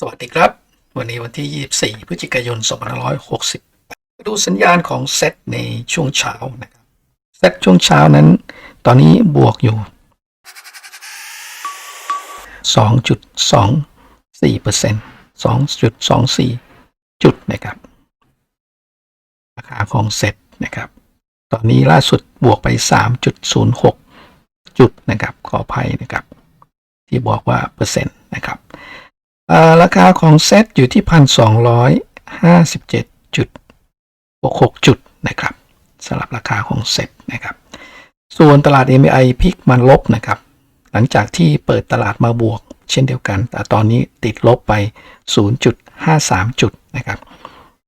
สวัสดีครับ วันนี้วันที่ 24 พฤศจิกายน 2560มาดูสัญญาณของเซตในช่วงเช้านะครับเซตช่วงเช้านั้น ตอนนี้บวกอยู่ 2.24% 2.24 จุดนะครับราคาของเซตนะครับ ตอนนี้ล่าสุดบวกไป 3.06 จุดนะครับ ขออภัยนะครับ ที่บอกว่าเปอร์เซ็นต์นะครับ ราคาของเซตอยู่ที่พันสองร้อยห้าสิบเจ็ดจุดหกจุดนะครับสำหรับราคาของเซตนะครับ ส่วนตลาด MI พิกมันลบนะครับ หลังจากที่เปิดตลาดมาบวก เช่นเดียวกัน แต่ตอนนี้ติดลบไป 0.53 จุดนะครับ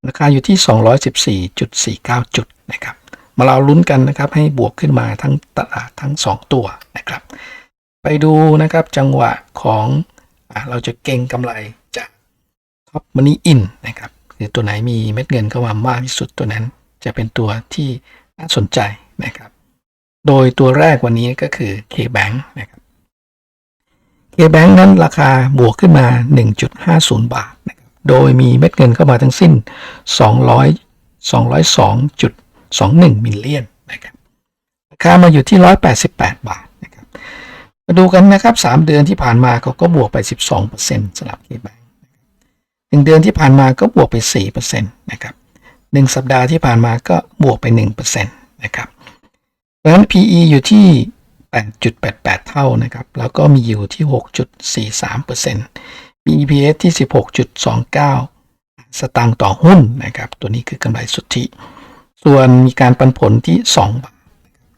ราคาอยู่ที่ 214.49 จุดนะครับ มาเราลุ้นกันนะครับให้บวกขึ้นมาทั้งตลาดทั้ง 2 ตัวนะครับ ไปดูนะครับจังหวะของ อะเราจะเก่งกำไรจากท็อปมันนี่อินนะครับคือตัวไหนมีเม็ดเงินเข้ามามากที่สุดตัวนั้น จะเป็นตัวที่น่าสนใจนะครับ โดยตัวแรกวันนี้ก็คือ K-Bank นะครับ K-Bank นั้นราคาบวกขึ้นมา 1.50 บาทนะครับโดยมีเม็ดเงินเข้ามาทั้งสิ้น 200 202.21 มิลเลียนนะครับราคามาอยู่ที่ 188 บาทนะครับ มาดูกันนะครับ 3 เดือนที่ผ่านมาเขาก็บวกไป 12%สำหรับ KBank หนึ่งเดือนที่ผ่านมาก็บวกไป4%นะครับหนึ่งสัปดาห์ที่ผ่านมาก็บวกไป1%นะครับเพราะฉะนั้น PE อยู่ที่ 8.88 เท่านะครับ แล้วก็มีอยู่ที่ 6.43%มี EPS ที่ 16.29 สตางค์ต่อหุ้นนะครับ ตัวนี้คือกำไรสุทธิ ส่วนมีการปันผลที่ 2 บาท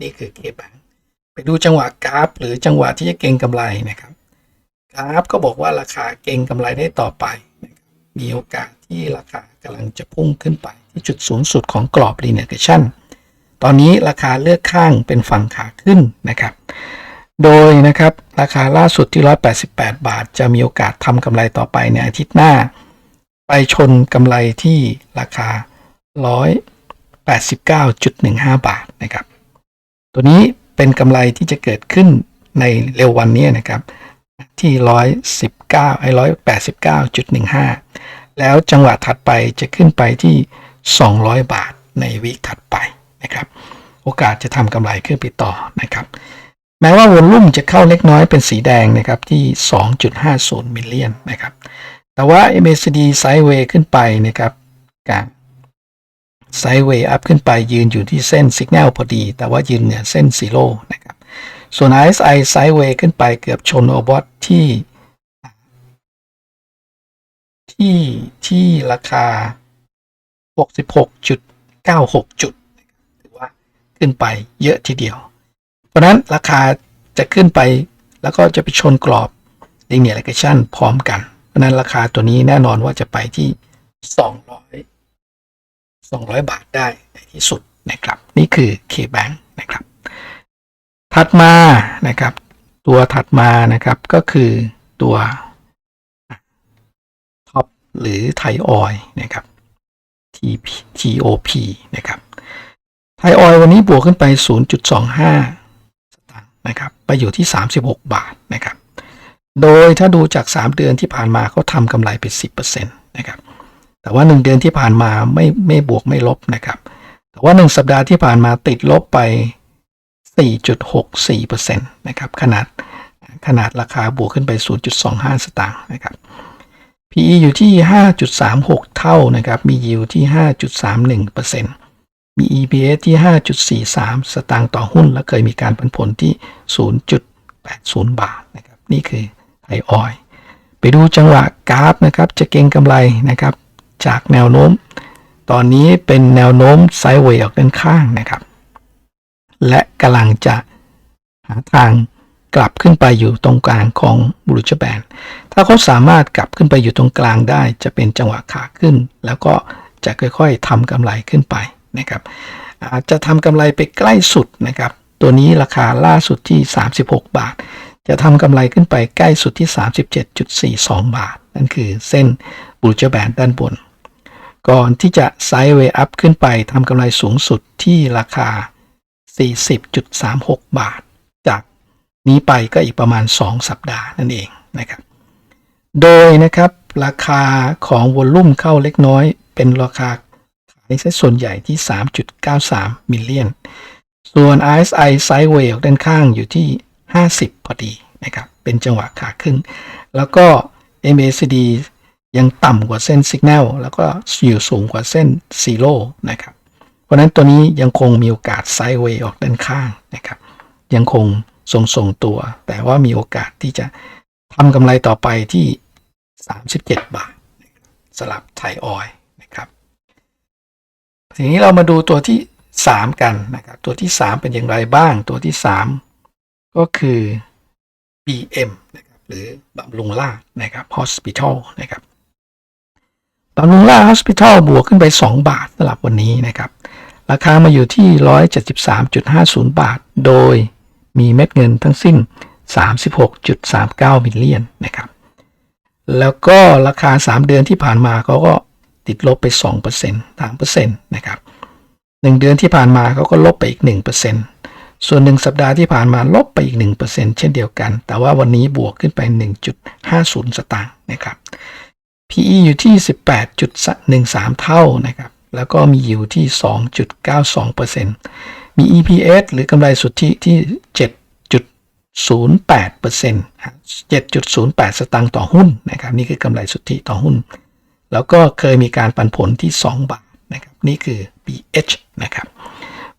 นี่คือ KBank ไปดูจังหวะกราฟ หรือจังหวะที่จะเก็งกำไรนะครับกราฟก็บอกว่าราคาเก็งกำไรได้ต่อไป มีโอกาสที่ราคากำลังจะพุ่งขึ้นไป ที่จุดสูงสุดของกรอบ linear regression ตอนนี้ราคาเลือกข้างเป็นฝั่งขาขึ้นนะครับ โดยนะครับราคาล่าสุดที่ 188 บาท จะมีโอกาสทำกำไรต่อไปในอาทิตย์หน้า ไปชนกำไรที่ราคา 189.15 บาทนะครับ ตัวนี้ เป็นกำไรที่จะเกิดขึ้นในเร็ววันนี้นะครับ ที่ 119ไอ้189.15 แล้วจังหวะถัดไปจะขึ้นไปที่ 200 บาทในวีคถัดไปนะครับ โอกาสจะทำกำไรขึ้นไปต่อนะครับ แม้ว่าวอลลุ่มจะเข้าเล็กน้อยเป็นสีแดงนะครับที่ 2.50 มิลเลียนนะครับ แต่ว่า MACD ไซด์เวย์ขึ้นไปนะครับการ ไซด์เวย์อัพขึ้นไปยืนอยู่ที่เส้นสัญญาณพอดี แต่ว่ายืนเหนือเส้นซีโร่นะครับ ส่วน RSI ไซด์เวย์ขึ้นไปเกือบชนโอบอทที่ ที่ที่ราคา 66.96 จุดถือว่าขึ้นไปเยอะทีเดียว เพราะนั้นราคาจะขึ้นไปแล้วก็จะไปชนกรอบ linear regression พร้อมกัน เพราะฉะนั้นราคาตัวนี้แน่นอนว่าจะไปที่ 200 200 บาทได้ในที่สุดนะครับ นี่คือ KBank นะครับ ถัดมานะครับ ตัวถัดมานะครับก็คือตัวท็อปหรือไทยออยนะครับ TOP นะครับไทยออยวันนี้บวกขึ้นไป 0.25 สตางค์นะครับไปอยู่ที่ 36 บาทนะครับ โดยถ้าดูจาก 3 เดือนที่ผ่านมาเขาทำกำไรไป 10%นะครับ แต่ว่า 1 เดือนที่ผ่านมาไม่ไม่บวกไม่ลบนะครับ แต่ว่า 1 สัปดาห์ที่ผ่านมาติดลบไป 4.64%นะครับขนาดขนาดราคาบวกขึ้นไป 0.25 สตางค์นะครับ PE อยู่ที่ 5.36 เท่านะครับ มี yield ที่ 5.31%มี EPS ที่ 5.43 สตางค์ต่อหุ้น และเคยมีการปันผลที่ 0.80 บาทนะครับ นี่คือไทยออยไปดูจังหวะกราฟนะครับ จะเก็งกำไรนะครับ จากแนวโน้ม ตอนนี้เป็นแนวโน้มไซด์เวย์ออกด้านข้างนะครับ และกำลังจะหาทางกลับขึ้นไปอยู่ตรงกลางของบรูจแบน ถ้าเขาสามารถกลับขึ้นไปอยู่ตรงกลางได้ จะเป็นจังหวะขาขึ้น แล้วก็จะค่อยๆทำกำไรขึ้นไปนะครับ อาจจะทำกำไรไปใกล้สุดนะครับ ตัวนี้ราคาล่าสุดที่ 36 บาท จะทำกำไรขึ้นไปใกล้สุดที่ 37.42 บาท นั่นคือเส้นบรูจแบนด้านบน ก่อนที่จะไซด์เวย์อัพขึ้นไปทำกำไรสูงสุดที่ราคา 40.36 บาท จากนี้ไปก็อีกประมาณ 2 สัปดาห์นั่นเองนะครับ โดยนะครับราคาของวอลลุ่มเข้าเล็กน้อย เป็นราคาขายซะส่วนใหญ่ที่ 3.93 มิลเลียน ส่วน RSI ไซด์เวย์ด้านข้างอยู่ที่ 50 พอดีนะครับ เป็นจังหวะขาขึ้น แล้วก็ MACD ยังต่ำกว่าเส้นสัญญาณแล้วก็อยู่สูงกว่าเส้นซีโร่นะครับ เพราะฉะนั้นตัวนี้ยังคงมีโอกาสไซด์เวย์ออกด้านข้างนะครับ ยังคงทรงทรงตัว แต่ว่ามีโอกาสที่จะทำกำไรต่อไปที่ 37 บาทนะครับสลับไทยออยนะครับทีนี้เรามาดูตัวที่ 3 กันนะครับ ตัวที่ 3 เป็นอย่างไรบ้าง ตัวที่ 3 ก็คือ BM นะครับหรือบำรุงรานะครับ Hospital นะครับ บำรุงราษฎร์ Hospital บวกขึ้นไป 2 บาทสำหรับวันนี้นะครับ ราคามาอยู่ที่ 173.50 บาท โดยมีเม็ดเงินทั้งสิ้น 36.39 มิลเลียนนะครับ แล้วก็ราคา 3 เดือนที่ผ่านมาเขาก็ติดลบไป 2% 3%นะครับ 1 เดือนที่ผ่านมาเขาก็ลบไปอีก 1%ส่วน 1 สัปดาห์ที่ผ่านมาลบไปอีก 1%เช่นเดียวกัน แต่ว่าวันนี้บวกขึ้นไป 1.50 สตางค์นะครับ PE อยู่ที่ 18.13 เท่านะครับ แล้วก็มีอยู่ที่ 2.92%มี EPS หรือกำไรสุทธิที่ 7.08% 7.08 สตางค์ต่อหุ้นนะครับ นี่คือกำไรสุทธิต่อหุ้น แล้วก็เคยมีการปันผลที่ 2 บาทนะครับ นี่คือ BH นะครับ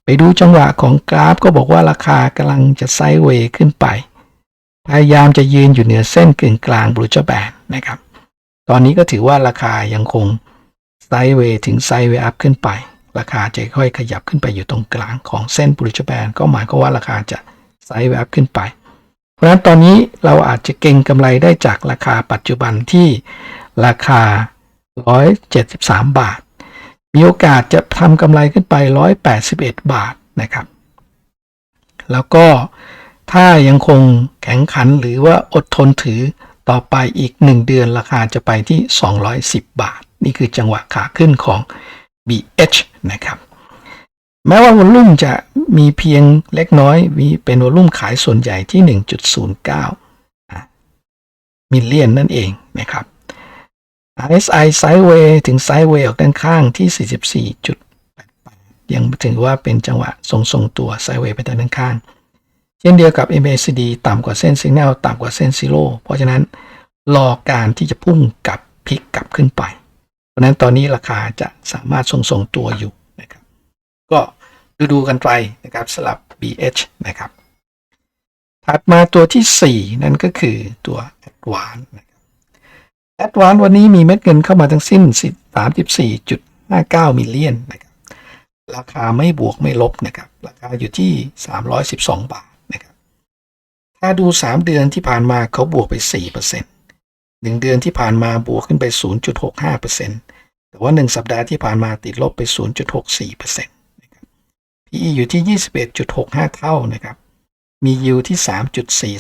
ไปดูจังหวะของกราฟก็บอกว่าราคากำลังจะไซด์เวย์ขึ้นไป พยายามจะยืนอยู่เหนือเส้นกึ่งกลางบรูจแบนนะครับ ตอนนี้ก็ถือว่าราคายังคงไซด์เวย์ถึงไซด์เวย์อัพขึ้นไป ราคาจะค่อยขยับขึ้นไปอยู่ตรงกลางของเส้นบรูจแบนก็หมายความว่าราคาจะไซด์เวย์อัพขึ้นไป เพราะฉะนั้นตอนนี้เราอาจจะเก็งกำไรได้จากราคาปัจจุบันที่ราคา 173 บาท มีโอกาสจะทำกำไรขึ้นไป 181 บาทนะครับ แล้วก็ถ้ายังคงแข็งขันหรือว่าอดทนถือ ต่อไปอีก 1 เดือนราคาจะไปที่ 210 บาท นี่คือจังหวะขาขึ้นของ BH นะครับ แม้ว่าวอลุ่มจะมีเพียงเล็กน้อย มีเป็นวอลุ่มขายส่วนใหญ่ที่ 1.09 มิลเลียนนั่นเองนะครับ RSI ไซด์เวย์ถึงไซด์เวย์ออกด้านข้างที่ 44.88 ยังถือว่าเป็นจังหวะทรงๆตัวไซด์เวย์ไปด้านข้าง เช่นเดียวกับ MACD ต่ำกว่าเส้นสัญญาณต่ำกว่าเส้นซีโร่เพราะฉะนั้นรอการที่จะพุ่งกลับพลิกกลับขึ้นไป เพราะฉะนั้นตอนนี้ราคาจะสามารถทรงๆตัวอยู่นะครับ ก็ดูดูกันไปนะครับสลับ BH นะครับ ถัดมาตัวที่ 4 นั่นก็คือตัว Advance นะครับ Advance วันนี้มีเม็ดเงินเข้ามาทั้งสิ้น 34.59 มิลเลียนนะครับ ราคาไม่บวกไม่ลบนะครับ ราคาอยู่ที่ 312 บาท ถ้าดู 3 เดือนที่ผ่านมาเขาบวกไป 4% 1 เดือนที่ผ่านมาบวกขึ้นไป 0.65%แต่ว่า 1 สัปดาห์ที่ผ่านมาติดลบไป 0.64%นะครับ PE อยู่ที่ 21.65 เท่านะครับ มี yield ที่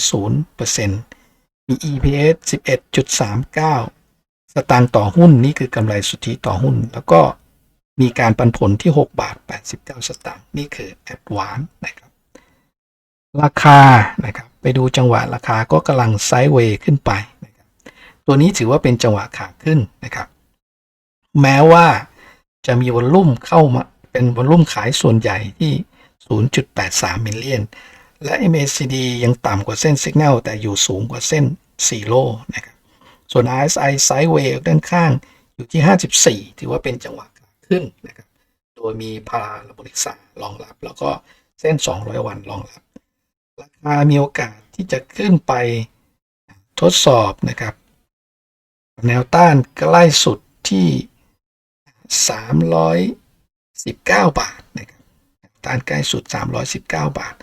3.40%มี EPS 11.39 สตางค์ต่อหุ้นนี่คือกำไรสุทธิต่อหุ้น แล้วก็มีการปันผลที่ 6 บาท 89 สตางค์นี่คือ Advance นะครับ ราคานะครับ ไปดูจังหวะราคาก็กำลังไซด์เวย์ขึ้นไปนะครับตัวนี้ถือว่าเป็นจังหวะขาขึ้นนะครับ แม้ว่าจะมีวอลลุ่มเข้ามาเป็นวอลลุ่มขายส่วนใหญ่ที่ 0.83 มิลเลียน และ MACD ยังต่ำกว่าเส้นสัญญาณแต่อยู่สูงกว่าเส้นซีโร่นะครับ ส่วน RSI ไซด์เวย์ด้านข้างอยู่ที่ 54 ถือว่าเป็นจังหวะขาขึ้นนะครับ โดยมีพาราโบลิกสารองรับ แล้วก็เส้น 200 วันรองรับ ราคามีโอกาสที่จะขึ้นไปทดสอบนะครับ แนวต้านใกล้สุดที่ 319 บาทนะครับต้านใกล้สุด 319 บาท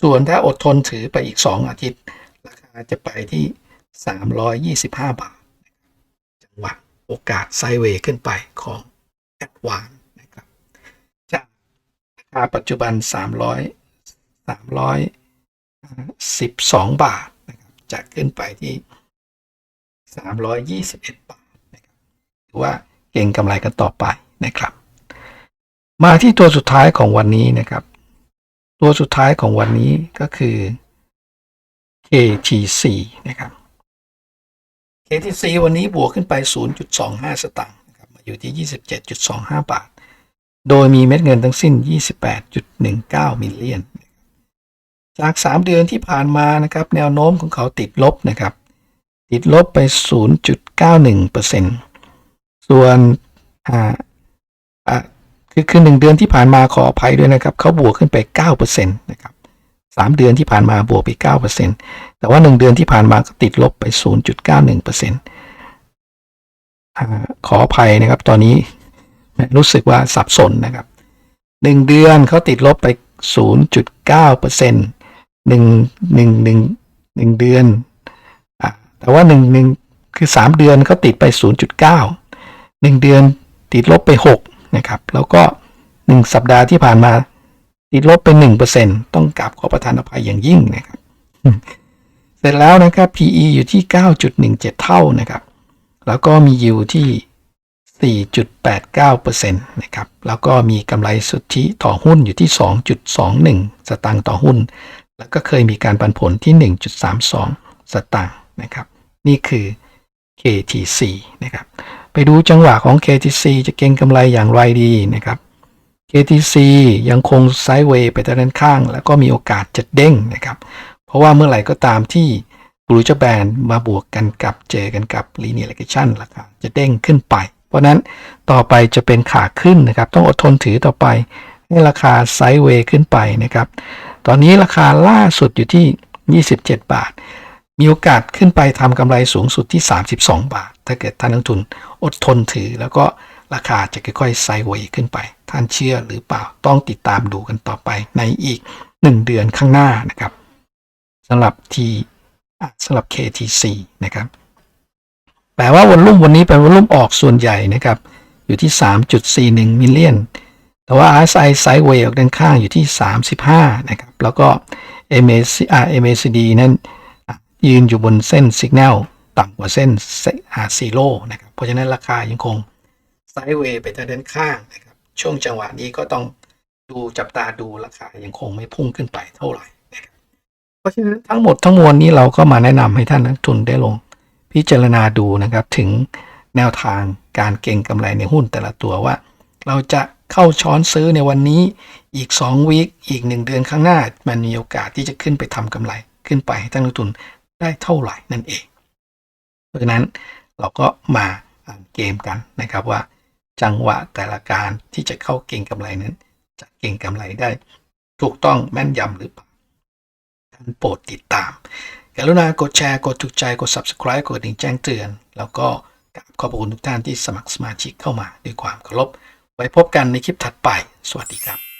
ส่วนถ้าอดทนถือไปอีก 2 อาทิตย์ ราคาจะไปที่ 325 บาท จังหวะโอกาสไซเวย์ขึ้นไปของแอดวานนะครับจากราคาปัจจุบัน 300 12 บาทนะครับจะขึ้นไปที่ 321 บาทนะครับถือว่าเก่งกำไรกันต่อไปนะครับ มาที่ตัวสุดท้ายของวันนี้นะครับ ตัวสุดท้ายของวันนี้ก็คือ KTC นะครับ KTC วันนี้บวกขึ้นไป 0.25 สตางค์นะครับมาอยู่ที่ 27.25 บาท โดยมีเม็ดเงินทั้งสิ้น 28.19 มิลเลียน จาก 3 เดือนที่ผ่านมานะครับ แนวโน้มของเขาติดลบนะครับ ติดลบไป 0.91%ส่วนอ่าอ่าคือคือหนึ่งเดือนที่ผ่านมาขออภัยด้วยนะครับเขาบวกขึ้นไป9%นะครับสามเดือนที่ผ่านมาบวกไป 9%แต่ว่าหนึ่งเดือนที่ผ่านมาก็ติดลบไป 0.91%ขออภัยนะครับ ตอนนี้รู้สึกว่าสับสนนะครับหนึ่งเดือนเขาติดลบไป 0.9% หนึ่งหนึ่งหนึ่งหนึ่งเดือนอแต่ว่าหนึ่งหนึ่งคือสามเดือนเขาติดไป0.9หนึ่งเดือนติดลบไป6นะครับ แล้วก็หนึ่งสัปดาห์ที่ผ่านมาติดลบไป1%ต้องกราบขอประทานอภัยอย่างยิ่งนะครับ เสร็จแล้วนะครับ PE อยู่ที่9.17เท่านะครับ แล้วก็มียิวที่ 4.89%นะครับ แล้วก็มีกำไรสุทธิต่อหุ้นอยู่ที่ 2.21 สตางค์ต่อหุ้น แล้วก็เคยมีการปันผลที่ 1.32 สตางค์นะครับ นี่คือ KTC นะครับ ไปดูจังหวะของ KTC จะเก็งกำไรอย่างไรดีนะครับ KTC ยังคงไซด์เวย์ไปด้านข้าง แล้วก็มีโอกาสจะเด้งนะครับ เพราะว่าเมื่อไหร่ก็ตามที่บรูจแบนมาบวกกันกับเจอกันกับ linear regression ราคาจะเด้งขึ้นไป เพราะฉะนั้นต่อไปจะเป็นขาขึ้นนะครับ ต้องอดทนถือต่อไปให้ราคาไซด์เวย์ขึ้นไปนะครับ ตอนนี้ราคาล่าสุดอยู่ที่ 27 บาท มีโอกาสขึ้นไปทำกำไรสูงสุดที่ 32 บาท ถ้าเกิดท่านนักทุนอดทนถือ แล้วก็ราคาจะค่อยๆไซด์เวย์ขึ้นไป ท่านเชื่อหรือเปล่าต้องติดตามดูกันต่อไปในอีก 1 เดือนข้างหน้านะครับสำหรับทีสำหรับ KTC นะครับแปลว่าวันรุ่มวันนี้เป็นวันรุ่มออกส่วนใหญ่นะครับ อยู่ที่ 3.41มิลเลียน แต่ว่า RSI ไซด์เวย์ออกด้านข้างอยู่ที่ 35 นะครับ แล้วก็ MAC MACD นั้นยืนอยู่บนเส้นสัญญาณต่ำกว่าเส้นซีโร่นะครับ เพราะฉะนั้นราคายังคงไซด์เวย์ไปทางด้านข้างนะครับ ช่วงจังหวะนี้ก็ต้องดูจับตาดูราคายังคงไม่พุ่งขึ้นไปเท่าไหร่นะครับเพราะฉะนั้นทั้งหมดทั้งมวลนี้เราก็มาแนะนำให้ท่านนักทุนได้ลง พิจารณาดูนะครับถึงแนวทางการเก็งกำไรในหุ้นแต่ละตัวว่า เราจะ เข้าช้อนซื้อในวันนี้อีก2วีคอีก 1 เดือนข้างหน้า มันมีโอกาสที่จะขึ้นไปทำกำไรขึ้นไปให้ท่านนักทุนได้เท่าไหร่นั่นเอง เพราะฉะนั้นเราก็มาอ่านเกมกันนะครับว่า จังหวะแต่ละการที่จะเข้าเก็งกำไรนั้น จะเก็งกำไรได้ ถูกต้องแม่นยำหรือเปล่าท่านโปรดติดตามกรุณากดแชร์กดถูกใจกด subscribe กดดิ่งแจ้งเตือน แล้วก็กราบขอบคุณทุกท่านที่สมัครสมาชิกเข้ามาด้วยความเคารพ ไว้พบกันในคลิปถัดไป สวัสดีครับ